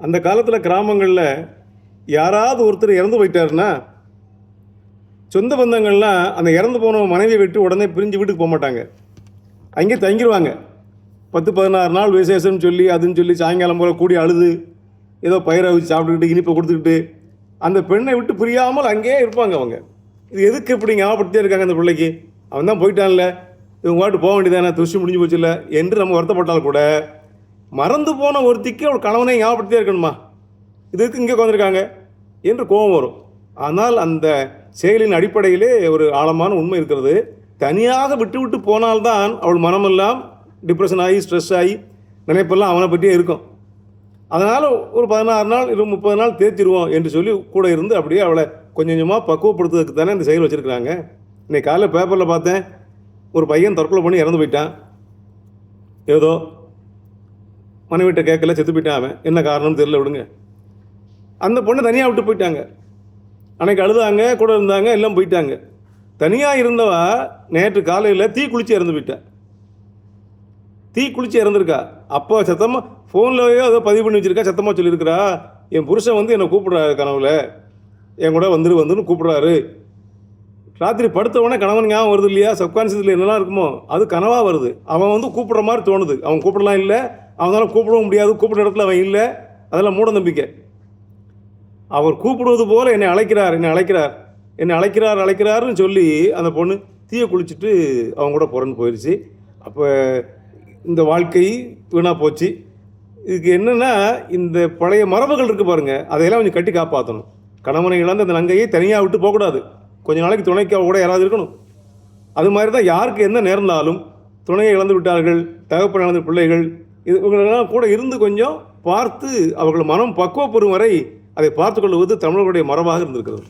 அந்த காலத்தில் கிராமங்களில் யாராவது ஒருத்தர் இறந்து போயிட்டாருன்னா சொந்த பந்தங்கள்லாம் அந்த இறந்து போன மனைவியை விட்டு உடனே பிரிஞ்சு வீட்டுக்கு போக மாட்டாங்க. அங்கே தங்கிடுவாங்க பத்து பதினாறு நாள் விசேஷம்னு சொல்லி அதுன்னு சொல்லி சாயங்காலம் போல் கூடி அழுது ஏதோ பயிரை வச்சு சாப்பிட்டுக்கிட்டு இனிப்பை கொடுத்துக்கிட்டு அந்த பெண்ணை விட்டு பிரியாமல் அங்கேயே இருப்பாங்க அவங்க. இது எதுக்கு இப்படி ஞாபகப்படுத்தே இருக்காங்க அந்த பிள்ளைக்கு? அவன் தான் போயிட்டான்ல. இவங்க வாட்டு போக வேண்டியதானே துஷி முடிஞ்சு போச்சுல்ல? என்று நம்ம வருத்தப்பட்டால் கூட மறந்து போன ஒருத்திக்கு அவள் கணவனை ஞாபகப்படுத்தே இருக்கணுமா? இதுக்கு இங்கே உட்காந்துருக்காங்க என்று கோபம் வரும். ஆனால் அந்த செயலின் அடிப்படையிலே ஒரு ஆழமான உண்மை இருக்கிறது. தனியாக விட்டு விட்டு போனால்தான் அவள் மனமெல்லாம் டிப்ரெஷன் ஆகி ஸ்ட்ரெஸ் ஆகி நினைப்பெல்லாம் அவனை பற்றியே இருக்கும். அதனால் ஒரு பதினாறு நாள் இரு முப்பது நாள் தேய்ச்சிடுவோம் என்று சொல்லி கூட இருந்து அப்படியே அவளை கொஞ்சம் கொஞ்சமாக பக்குவப்படுத்துறதுக்கு தானே இந்த செயல் வச்சுருக்குறாங்க. இன்றைக்கி காலையில் பேப்பரில் பார்த்தேன். ஒரு பையன் தற்கொலை பண்ணி இறந்து போயிட்டான். ஏதோ மனைவிட்ட கேட்கல செத்து போயிட்டான் அவன். என்ன காரணம்னு தெரியல விடுங்க. அந்த பொண்ணை தனியாக விட்டு போயிட்டாங்க. அன்னைக்கு அழுதாங்க கூட இருந்தாங்க எல்லாம் போயிட்டாங்க. தனியாக இருந்தவ நேற்று காலையில் தீ குளிச்சு இறந்து போயிட்டேன் தீ குளிச்சு இறந்துருக்கா. அப்போ சத்தமாக ஃபோன்லையோ ஏதோ பதிவு பண்ணி வச்சிருக்கா சத்தமாக சொல்லியிருக்கிறா. என் புருஷன் வந்து என்னை கூப்பிட்றாரு கனவுல. என் கூட வந்துரு வந்துன்னு கூப்பிட்றாரு. ராத்திரி படுத்த உடனே கணவன் ஞாபகம் வருது இல்லையா? சப்கான்சியஸில் என்னெல்லாம் இருக்குமோ அது கனவாக வருது. அவன் வந்து கூப்பிட்ற மாதிரி தோணுது. அவன் கூப்பிடலாம் இல்லை அவங்களால கூப்பிடவும் முடியாது கூப்பிடுற இடத்துல அவன் இல்லை. அதெல்லாம் மூட நம்பிக்கை. அவர் கூப்பிடுவது போல் என்னை அழைக்கிறார் என்னை அழைக்கிறார் என்னை அழைக்கிறார் அழைக்கிறாருன்னு சொல்லி அந்த பொண்ணு தீயை குளிச்சுட்டு அவங்க கூட புறன்னு போயிடுச்சு அப்போ இந்த வாழ்க்கை வீணாக போச்சு. இதுக்கு என்னென்னா இந்த பழைய மரபுகள் இருக்குது பாருங்கள் அதையெல்லாம் கொஞ்சம் கட்டி காப்பாற்றணும் கணவனை இழந்த அந்த நங்கையை தனியாக விட்டு போகக்கூடாது. கொஞ்ச நாளைக்கு துணைக்கு கூட யாராவது இருக்கணும். அது மாதிரி தான் யாருக்கு என்ன நேர்ந்தாலும் துணையை இழந்து விட்டார்கள் தகப்பன் இழந்த பிள்ளைகள் இது இவங்களெல்லாம் கூட இருந்து கொஞ்சம் பார்த்து அவர்கள் மனம் பக்குவப்பெறும் வரை அதை பார்த்து கொள்வது தமிழர்களுடைய மரபாக இருந்திருக்கிறது.